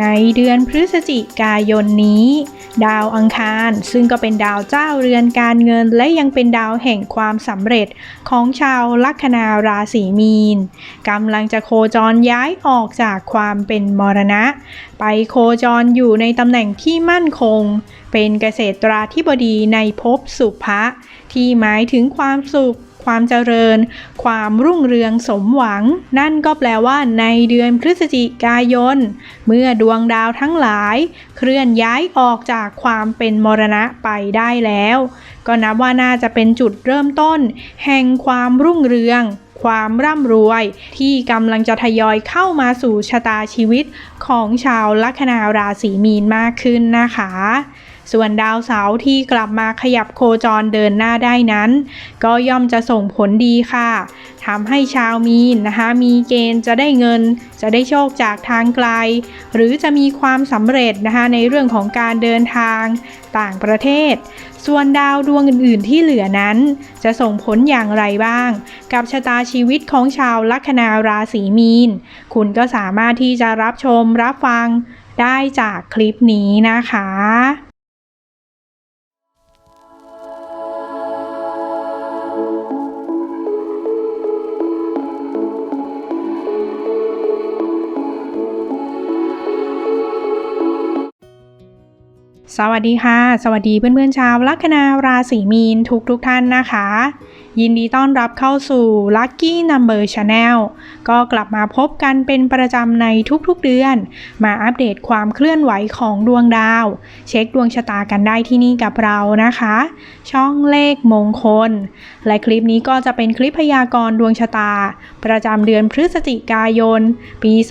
ในเดือนพฤศจิกายนนี้ ดาวอังคารซึ่งก็เป็นดาวเจ้าเรือนการเงิน และยังเป็นดาวแห่งความสำเร็จของชาวลัคนาราศีมีนกำลังจะโคจรย้ายออกจากความเป็นมรณะ ไปโคจรอยู่ในตำแหน่งที่มั่นคง เป็นเกษตราธิบดีในภพสุภะที่หมายถึงความสุข ความเจริญ ความรุ่งเรืองสมหวัง นั่นก็แปลว่าในเดือนพฤศจิกายน เมื่อดวงดาวทั้งหลาย เคลื่อนย้ายออกจากความเป็นมรณะไปได้แล้ว ก็นับว่าน่าจะเป็นจุดเริ่มต้น แห่งความรุ่งเรืองความร่ำรวย ที่กำลังจะทยอยเข้ามาสู่ชะตาชีวิตของชาวลัคนาราศีมีนมากขึ้นนะคะ ส่วนดาวเสาร์ที่กลับมาขยับโคจรเดินหน้าได้นั้น ก็ย่อมจะส่งผลดีค่ะทำให้ชาวมีนนะคะมีเกณฑ์จะได้เงิน จะได้โชคจากทางไกล หรือจะมีความสำเร็จนะคะในเรื่องของการเดินทางต่างประเทศ ส่วนดาวดวงอื่น ๆ ที่เหลือนั้น จะส่งผลอย่างไรบ้าง กับชะตาชีวิตของชาวลัคนาราศีมีน คุณก็สามารถที่จะรับชมรับฟังได้จากคลิปนี้นะคะ สวัสดีค่ะ สวัสดีเพื่อนๆชาวลัคนาราศีมีนทุกทุกท่านนะคะ ยินดีต้อนรับเข้าสู่ Lucky Number Channel ก็กลับมาพบกันเป็นประจำในทุกๆเดือน มาอัปเดตความเคลื่อนไหวของดวงดาว เช็คดวงชะตากันได้ที่นี่กับเรานะคะ ช่องเลขมงคล และคลิปนี้ก็จะเป็นคลิปพยากรณ์ดวงชะตา ประจำเดือนพฤศจิกายน ปี 2566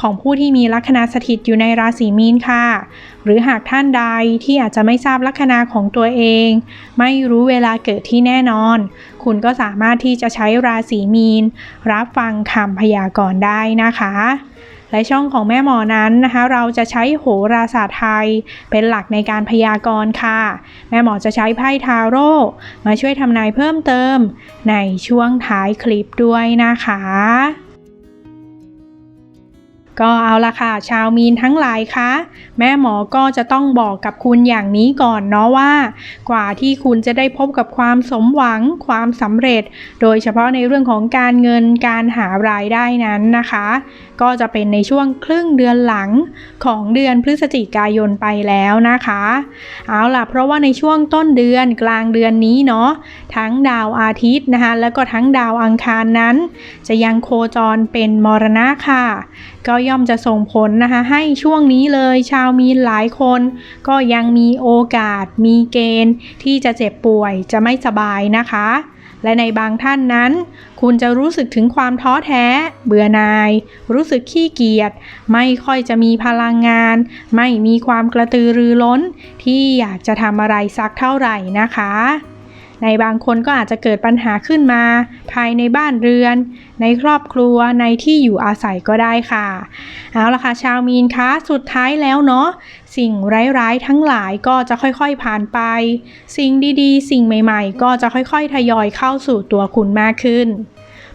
ของผู้ที่มีลัคนาสถิตอยู่ในราศีมีนค่ะ หรือหากท่านใดที่อาจจะไม่ทราบลัคนาของตัวเอง ไม่รู้เวลาเกิดที่แน่นอน คุณก็สามารถที่จะใช้ราศีมีน รับฟังคำพยากรณ์ได้นะคะและช่องของแม่หมอนั้นนะคะ เราจะใช้โหราศาสตร์ไทยเป็นหลักในการพยากรณ์ค่ะ แม่หมอจะใช้ไพ่ทาโร่มาช่วยทำนายเพิ่มเติมในช่วงท้ายคลิปด้วยนะคะ ก็เอาละค่ะ ชาวมีนทั้งหลายคะ แม่หมอก็จะต้องบอกกับคุณอย่างนี้ก่อนเนาะว่า กว่าที่คุณจะได้พบกับความสมหวังความสำเร็จ โดยเฉพาะในเรื่องของการเงินการหารายได้นั้นนะคะ ก็จะเป็นในช่วงครึ่งเดือนหลังของเดือนพฤศจิกายนไปแล้วนะคะ เอาล่ะ เพราะว่าในช่วงต้นเดือนกลางเดือนนี้เนาะทั้งดาวอาทิตย์นะคะแล้วก็ทั้งดาวอังคารนั้น จะยังโคจรเป็นมรณะค่ะก็ย่อมจะส่งผลนะคะให้ช่วงนี้เลยชาวมีนหลายคน ก็ยังมีโอกาสมีเกณฑ์ ที่จะเจ็บป่วยจะไม่สบายนะคะ และในบางท่านนั้น คุณจะรู้สึกถึงความท้อแท้ เบื่อหน่าย รู้สึกขี้เกียจไม่ค่อยจะมีพลังงาน ไม่มีความกระตือรือร้น ที่อยากจะทำอะไรสักเท่าไหร่นะคะ ในบางคนก็อาจจะเกิดปัญหาขึ้นมา ภายในบ้านเรือน ในครอบครัวในที่อยู่อาศัยก็ได้ค่ะ เอาละค่ะชาวมีนคะสุดท้ายแล้วเนาะสิ่งร้ายๆทั้งหลายก็จะค่อยๆผ่านไป สิ่งดีๆ สิ่งใหม่ๆ ก็จะค่อยๆทยอยเข้าสู่ตัวคุณมากขึ้น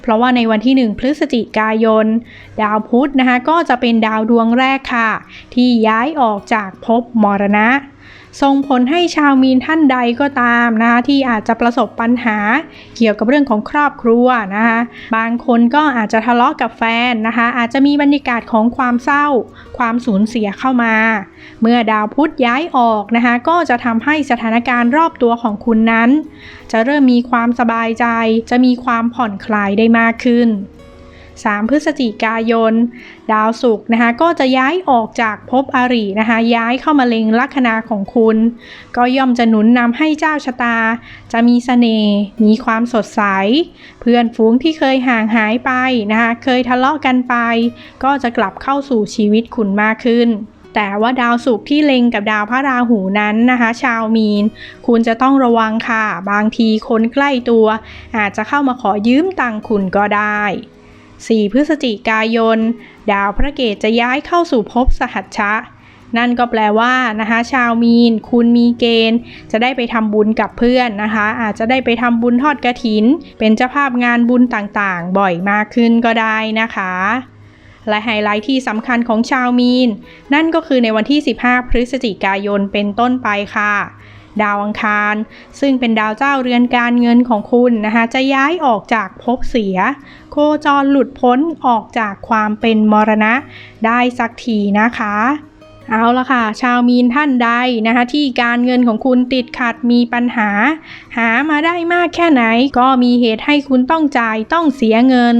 เพราะว่าในวันที่ 1 พฤศจิกายน ดาวพุธนะคะก็จะเป็นดาวดวงแรกค่ะ ที่ย้ายออกจากภพมรณะ ส่งผลให้ชาวมีนท่านใดก็ตามนะคะที่อาจจะประสบปัญหาเกี่ยวกับเรื่องของครอบครัวนะคะบางคนก็อาจจะทะเลาะกับแฟนนะคะอาจจะมีบรรยากาศของความเศร้า ความสูญเสียเข้ามา เมื่อดาวพุธย้ายออกนะคะก็จะทำให้สถานการณ์รอบตัวของคุณนั้น จะเริ่มมีความสบายใจ จะมีความผ่อนคลายได้มากขึ้น 3 พฤศจิกายน ดาวศุกร์นะคะก็จะย้ายออกจากภพอรินะคะย้ายเข้ามาเล็งลัคนาของคุณ ก็ย่อมจะหนุนนำให้เจ้าชะตา จะมีเสน่ห์มีความสดใส เพื่อนฝูงที่เคยห่างหายไปนะคะเคยทะเลาะกันไป ก็จะกลับเข้าสู่ชีวิตคุณมากขึ้นแต่ว่าดาวศุกร์ที่เล็งกับดาวพระราหูนั้นนะคะ ชาวมีน คุณจะต้องระวังค่ะ บางทีคนใกล้ตัว อาจจะเข้ามาขอยืมตังค์คุณก็ได้ 4 พฤศจิกายน ดาวพระเกตจะย้ายเข้าสู่ภพสหัชชะ นั่นก็แปลว่านะคะชาวมีน คุณมีเกณฑ์ จะได้ไปทำบุญกับเพื่อนนะคะ อาจจะได้ไปทำบุญทอดกระถิน เป็นเจ้าภาพงานบุญต่างๆ บ่อยมากขึ้นก็ได้นะคะและไฮไลท์ที่สำคัญของชาวมีน นั่นก็คือในวันที่ 15 พฤศจิกายนเป็นต้นไปค่ะ ดาวอังคาร ซึ่งเป็นดาวเจ้าเรือนการเงินของคุณนะคะจะย้ายออกจากภพเสีย โคจรหลุดพ้นออกจากความเป็นมรณะได้สักทีนะคะ เอาละค่ะ ชาวมีนท่านใดนะคะที่การเงินของคุณติดขัดมีปัญหา หามาได้มากแค่ไหน ก็มีเหตุให้คุณต้องจ่ายต้องเสียเงิน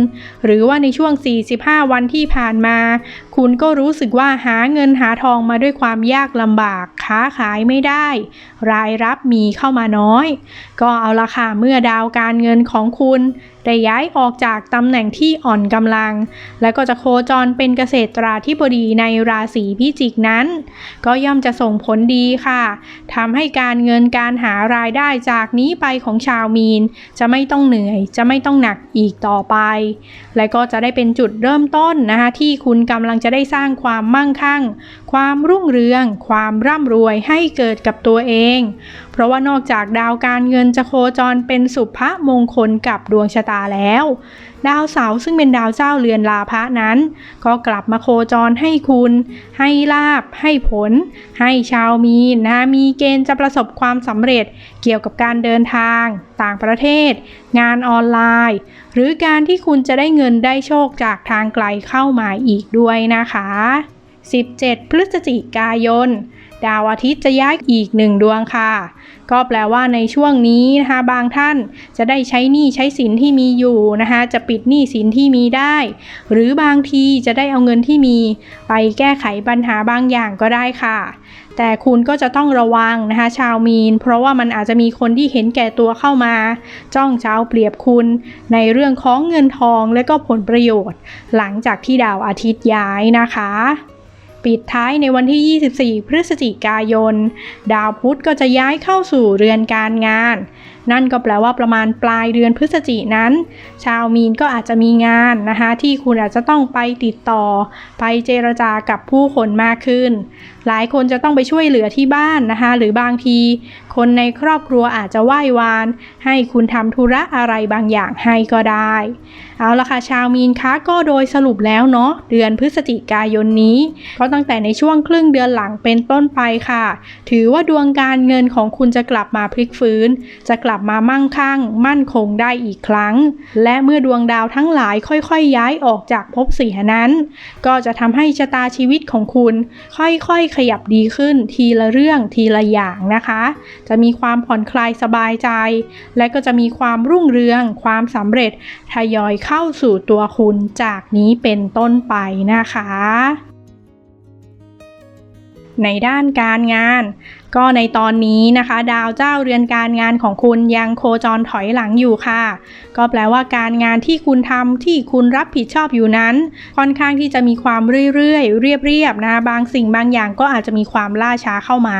หรือว่าในช่วง 45 วันที่ผ่านมา คุณก็รู้สึกว่าหาเงินหาทองมาด้วยความยากลำบากค้าขายไม่ได้ รายรับมีเข้ามาน้อย ก็เอาละค่ะเมื่อดาวการเงินของคุณได้ย้ายออกจากตำแหน่งที่อ่อนกำลัง และก็จะโคจรเป็นเกษตราธิบดีในราศีพิจิกนั้น ก็ย่อมจะส่งผลดีค่ะทำให้การเงินการหารายได้จากนี้ไปของชาวมีน จะไม่ต้องเหนื่อย จะไม่ต้องหนักอีกต่อไป และก็จะได้เป็นจุดเริ่มต้นนะคะที่คุณกำลังจะได้สร้างความมั่งคั่ง ความรุ่งเรือง ความร่ำรวยให้เกิดกับตัวเองเพราะว่านอกจากดาวการเงินจะโคจรเป็นสุภมงคลกับดวงชะตาแล้ว ดาวเสาร์ซึ่งเป็นดาวเจ้าเรือนลาภะนั้น ก็กลับมาโคจรให้คุณ ให้ลาบ ให้ผล ให้ชาวมีนนะมีเกณฑ์จะประสบความสำเร็จเกี่ยวกับการเดินทาง ต่างประเทศ งานออนไลน์ หรือการที่คุณจะได้เงินได้โชคจากทางไกลเข้ามาอีกด้วยนะคะ 17 พฤศจิกายน ดาวอาทิตย์จะย้ายอีกหนึ่งดวงค่ะ ก็แปลว่าในช่วงนี้นะคะบางท่านจะได้ใช้หนี้ใช้สินที่มีอยู่นะคะจะปิดหนี้สินที่มีได้ หรือบางทีจะได้เอาเงินที่มี ไปแก้ไขปัญหาบางอย่างก็ได้ค่ะ แต่คุณก็จะต้องระวังนะคะชาวมีน เพราะว่ามันอาจจะมีคนที่เห็นแก่ตัวเข้ามา จ้องเช้าเปรียบคุณ ในเรื่องของเงินทองและก็ผลประโยชน์ หลังจากที่ดาวอาทิตย์ย้ายนะคะ ปิดท้ายในวันที่ 24 พฤศจิกายน ดาวพุธก็จะย้ายเข้าสู่เรือนการงาน นั่นก็แปลว่าประมาณปลายเดือนพฤศจินั้น ชาวมีนก็อาจจะมีงานนะคะ ที่คุณอาจจะต้องไปติดต่อ ไปเจรจากับผู้คนมากขึ้น หลายคนจะต้องไปช่วยเหลือที่บ้านนะคะ หรือบางที คนในครอบครัวอาจจะไหว้วาน ให้คุณทำธุระอะไรบางอย่างให้ก็ได้ เอาละค่ะชาวมีนคะก็โดยสรุปแล้วเนาะเดือนพฤศจิกายนนี้ ก็ตั้งแต่ในช่วงครึ่งเดือนหลังเป็นต้นไปค่ะ ถือว่าดวงการเงินของคุณจะกลับมาพลิกฟื้นจะกลับับมามั่งคั่ง มั่นคงได้อีกครั้ง และเมื่อดวงดาวทั้งหลายค่อยๆย้ายออกจากภพเสียนั้น ก็จะทำให้ชะตาชีวิตของคุณ ค่อยๆขยับดีขึ้นทีละเรื่องทีละอย่างนะคะ จะมีความผ่อนคลายสบายใจ และก็จะมีความรุ่งเรือง ความสำเร็จทยอยเข้าสู่ตัวคุณจากนี้เป็นต้นไปนะคะในด้านการงาน ก็ในตอนนี้นะคะ ดาวเจ้าเรือนการงานของคุณยังโคจรถอยหลังอยู่ค่ะ ก็แปลว่าการงานที่คุณทำที่คุณรับผิดชอบอยู่นั้น ค่อนข้างที่จะมีความเรื่อยๆ เรียบๆนะบางสิ่งบางอย่างก็อาจจะมีความล่าช้าเข้ามา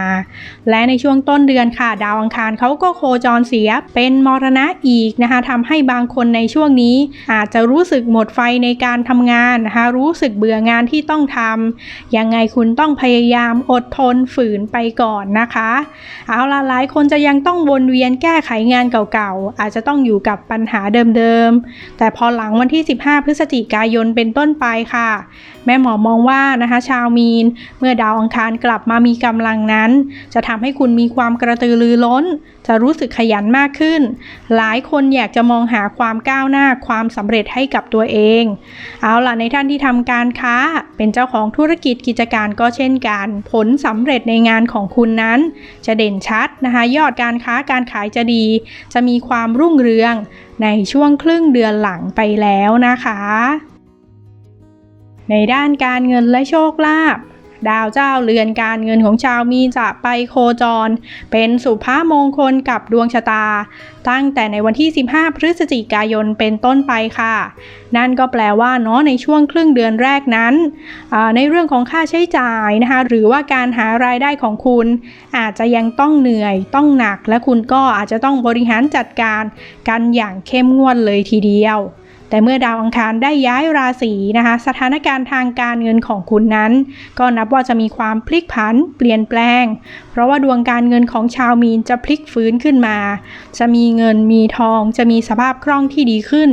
และในช่วงต้นเดือนค่ะ ดาวอังคารเขาก็โคจรเสียเป็นมรณะอีกนะคะทำให้บางคนในช่วงนี้ อาจจะรู้สึกหมดไฟในการทำงานนะคะรู้สึกเบื่องานที่ต้องทำยังไงคุณต้องพยายามอดทนฝืนไปก่อนนะคะ เอาละหลายคนจะยังต้องวนเวียนแก้ไขงานเก่าๆ อาจจะต้องอยู่กับปัญหาเดิมๆ แต่พอหลังวันที่ 15 พฤศจิกายนเป็นต้นไปค่ะ แม่หมอมองว่านะคะ ชาวมีน เมื่อดาวอังคารกลับมามีกำลังนั้น จะทำให้คุณมีความกระตือรือร้นจะรู้สึกขยันมากขึ้น หลายคนอยากจะมองหาความก้าวหน้าความสำเร็จให้กับตัวเอง เอาล่ะในท่านที่ทำการค้า เป็นเจ้าของธุรกิจกิจการก็เช่นกัน ผลสำเร็จในงานของคุณนั้น จะเด่นชัดนะคะยอดการค้าการขายจะดี จะมีความรุ่งเรืองในช่วงครึ่งเดือนหลังไปแล้วนะคะ ในด้านการเงินและโชคลาภ ดาวเจ้าเรือนการเงินของชาวมีนจะไปโคจร เป็นสุภาพมงคลกับดวงชะตา ตั้งแต่ในวันที่ 15 พฤศจิกายนเป็นต้นไปค่ะ นั่นก็แปลว่าเนาะในช่วงครึ่งเดือนแรกนั้น ในเรื่องของค่าใช้จ่ายนะคะหรือว่าการหารายได้ของคุณ อาจจะยังต้องเหนื่อยต้องหนัก และคุณก็อาจจะต้องบริหารจัดการกันอย่างเข้มงวดเลยทีเดียว แต่เมื่อดาวอังคารได้ย้ายราศีนะคะ สถานการณ์ทางการเงินของคุณนั้น ก็นับว่าจะมีความพลิกผันเปลี่ยนแปลง เพราะว่าดวงการเงินของชาวมีนจะพลิกฟื้นขึ้นมา จะมีเงินมีทอง จะมีสภาพคล่องที่ดีขึ้น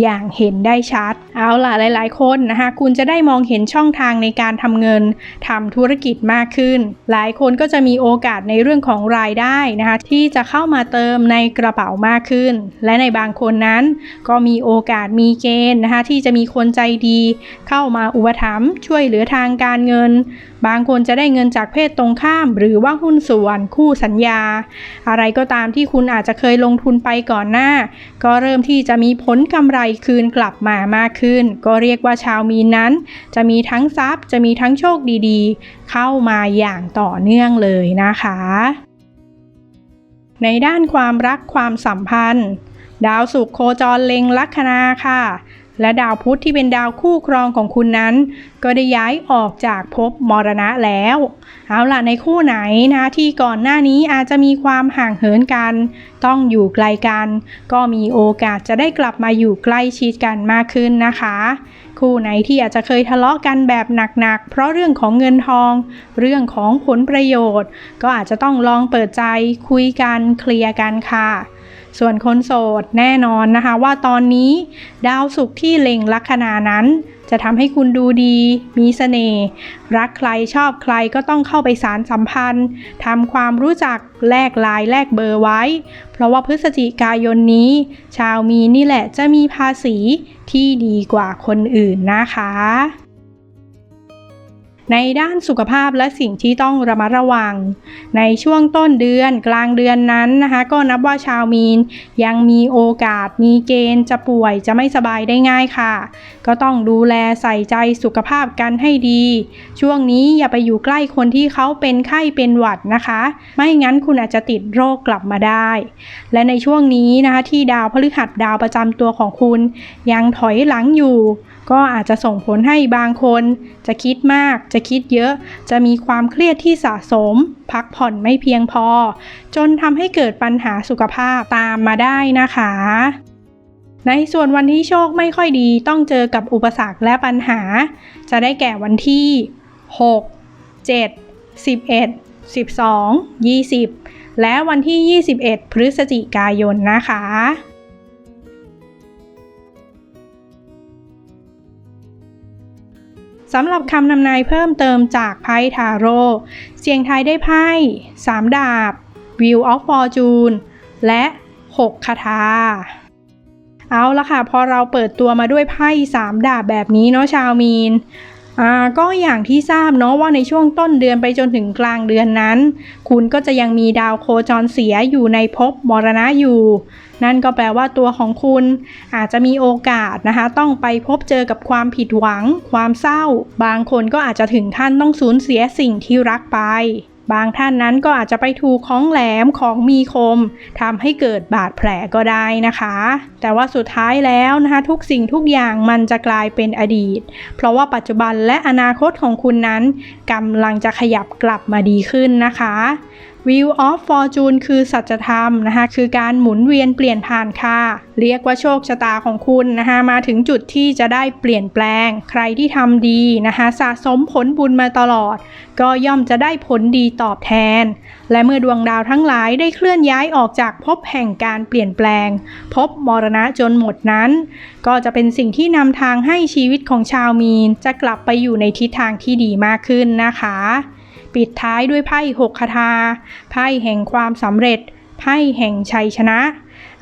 อย่างเห็นได้ชัด เอาล่ะหลาย ๆ คนนะคะคุณจะได้มองเห็นช่องทางในการทำเงินทำธุรกิจมากขึ้น หลายคนก็จะมีโอกาสในเรื่องของรายได้นะคะที่จะเข้ามาเติมในกระเป๋ามากขึ้น และในบางคนนั้นก็มีโอกาสมีีเกณฑ์นะคะที่จะมีคนใจดี เข้ามาอุปถัมภ์ช่วยเหลือทางการเงิน บางคนจะได้เงินจากเพศตรงข้าม หรือว่าหุ้นส่วนคู่สัญญา อะไรก็ตามที่คุณอาจจะเคยลงทุนไปก่อนหน้า ก็เริ่มที่จะมีผลกำไรคืนกลับมามากขึ้น ก็เรียกว่าชาวมีนนั้น จะมีทั้งทรัพย์จะมีทั้งโชคดีๆ เข้ามาอย่างต่อเนื่องเลยนะคะ ในด้านความรักความสัมพันธ์ ดาวศุกร์โคจรเล็งลัคนาค่ะ และดาวพุธที่เป็นดาวคู่ครองของคุณนั้น ก็ได้ย้ายออกจากภพมรณะแล้ว เอาล่ะในคู่ไหนนะที่ก่อนหน้านี้อาจจะมีความห่างเหินกัน ต้องอยู่ไกลกัน ก็มีโอกาสจะได้กลับมาอยู่ใกล้ชิดกันมากขึ้นนะคะคู่ไหนที่อาจจะเคยทะเลาะกันแบบหนักๆ เพราะเรื่องของเงินทอง เรื่องของผลประโยชน์ ก็อาจจะต้องลองเปิดใจคุยกันเคลียร์กันค่ะ ส่วนคนโสดแน่นอนนะคะว่าตอนนี้ ดาวศุกร์ที่เล็งลัคนานั้น จะทำให้คุณดูดี มีเสน่ห์รักใครชอบใครก็ต้องเข้าไปสารสัมพันธ์ทำความรู้จักแลกลน์แลกเบอร์ไว้ เพราะว่าพฤศจิกายนนี้ ชาวมีนี่แหละจะมีภาษีที่ดีกว่าคนอื่นนะคะ ในด้านสุขภาพและสิ่งที่ต้องระมัดระวัง ในช่วงต้นเดือนกลางเดือนนั้นนะคะ ก็นับว่าชาวมีนยังมีโอกาสมีเกณฑ์จะป่วยจะไม่สบายได้ง่ายค่ะ ก็ต้องดูแลใส่ใจสุขภาพกันให้ดี ช่วงนี้อย่าไปอยู่ใกล้คนที่เขาเป็นไข้เป็นหวัดนะคะ ไม่งั้นคุณอาจจะติดโรคกลับมาได้ และในช่วงนี้นะคะที่ดาวพฤหัสดาวประจำตัวของคุณ ยังถอยหลังอยู่ ก็อาจจะส่งผลให้บางคน จะคิดมาก จะคิดเยอะ จะมีความเครียดที่สะสม พักผ่อนไม่เพียงพอ จนทำให้เกิดปัญหาสุขภาพตามมาได้นะคะ ในส่วนวันที่โชคไม่ค่อยดีต้องเจอกับอุปสรรคและปัญหา จะได้แก่วันที่ 6 7 11 12 20 และวันที่ 21 พฤศจิกายนนะคะ สำหรับคำนำนายเพิ่มเติมจากไพ่ทาโร่เสียงทายได้ไพ่3ดาบ View of Fortune และ 6 คาถาเอาละค่ะ พอเราเปิดตัวมาด้วยไพ่3ดาบแบบนี้เนาะชาวมีน ก็อย่างที่ทราบเนาะว่าในช่วงต้นเดือนไปจนถึงกลางเดือนนั้น คุณก็จะยังมีดาวโคจรเสียอยู่ในภพมรณะอยู่ นั่นก็แปลว่าตัวของคุณอาจจะมีโอกาสนะคะ ต้องไปพบเจอกับความผิดหวัง ความเศร้า บางคนก็อาจจะถึงขั้นต้องสูญเสียสิ่งที่รักไป บางท่านนั้นก็อาจจะไปถูกของแหลมของมีคมทำให้เกิดบาดแผลก็ได้นะคะ แต่ว่าสุดท้ายแล้วนะคะทุกสิ่งทุกอย่างมันจะกลายเป็นอดีต เพราะว่าปัจจุบันและอนาคตของคุณนั้นกำลังจะขยับกลับมาดีขึ้นนะคะ Wheel of Fortune คือสัจธรรมนะคะคือการหมุนเวียนเปลี่ยนผ่านค่ะ เรียกว่าโชคชะตาของคุณนะคะมาถึงจุดที่จะได้เปลี่ยนแปลง ใครที่ทำดีนะคะสะสมผลบุญมาตลอด ก็ย่อมจะได้ผลดีตอบแทน และเมื่อดวงดาวทั้งหลายได้เคลื่อนย้ายออกจากภพแห่งการเปลี่ยนแปลงภพมรณะจนหมดนั้น ก็จะเป็นสิ่งที่นำทางให้ชีวิตของชาวมีน จะกลับไปอยู่ในทิศทางที่ดีมากขึ้นนะคะ ปิดท้ายด้วยไพ่หกคาถาไพ่แห่งความสำเร็จ ไพ่แห่งชัยชนะ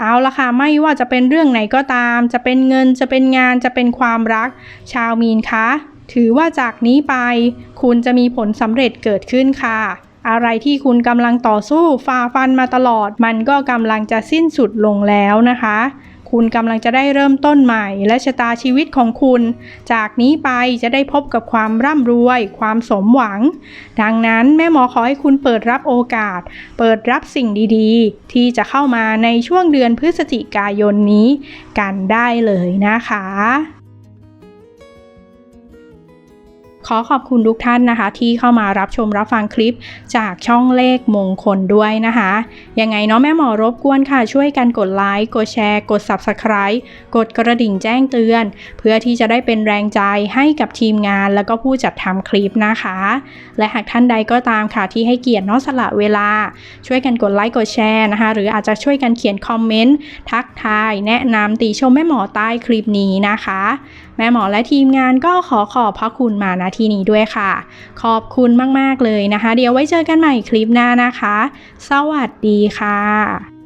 เอาละค่ะ ไม่ว่าจะเป็นเรื่องไหนก็ตาม จะเป็นเงินจะเป็นงานจะเป็นความรัก ชาวมีนคะถือว่าจากนี้ไป คุณจะมีผลสำเร็จเกิดขึ้นค่ะ อะไรที่คุณกำลังต่อสู้ฝ่าฟันมาตลอด มันก็กำลังจะสิ้นสุดลงแล้วนะคะ คุณกำลังจะได้เริ่มต้นใหม่ และชะตาชีวิตของคุณ จากนี้ไปจะได้พบกับความร่ำรวย ความสมหวัง ดังนั้นแม่หมอขอให้คุณเปิดรับโอกาส เปิดรับสิ่งดีๆ ที่จะเข้ามาในช่วงเดือนพฤศจิกายนนี้กันได้เลยนะคะ ขอขอบคุณทุกท่านนะคะ ที่เข้ามารับชมรับฟังคลิปจากช่องเลขมงคลด้วยนะคะ ยังไงเนาะแม่หมอรบกวนค่ะ ช่วยกันกดไลค์ กดแชร์ กด Subscribe กดกระดิ่งแจ้งเตือน เพื่อที่จะได้เป็นแรงใจให้กับทีมงานแล้วก็ผู้จัดทำคลิปนะคะ และหากท่านใดก็ตามค่ะที่ให้เกียรติเนาะสละเวลา ช่วยกันกดไลค์ กดแชร์นะคะ หรืออาจจะช่วยกันเขียนคอมเมนต์ทักทาย แนะนำติชมแม่หมอใต้คลิปนี้นะคะแม่หมอและทีมงานก็ขอขอบพระคุณมาณที่นี้ด้วยค่ะ ขอบคุณมากๆเลยนะคะ เดี๋ยวไว้เจอกันใหม่คลิปหน้านะคะ สวัสดีค่ะ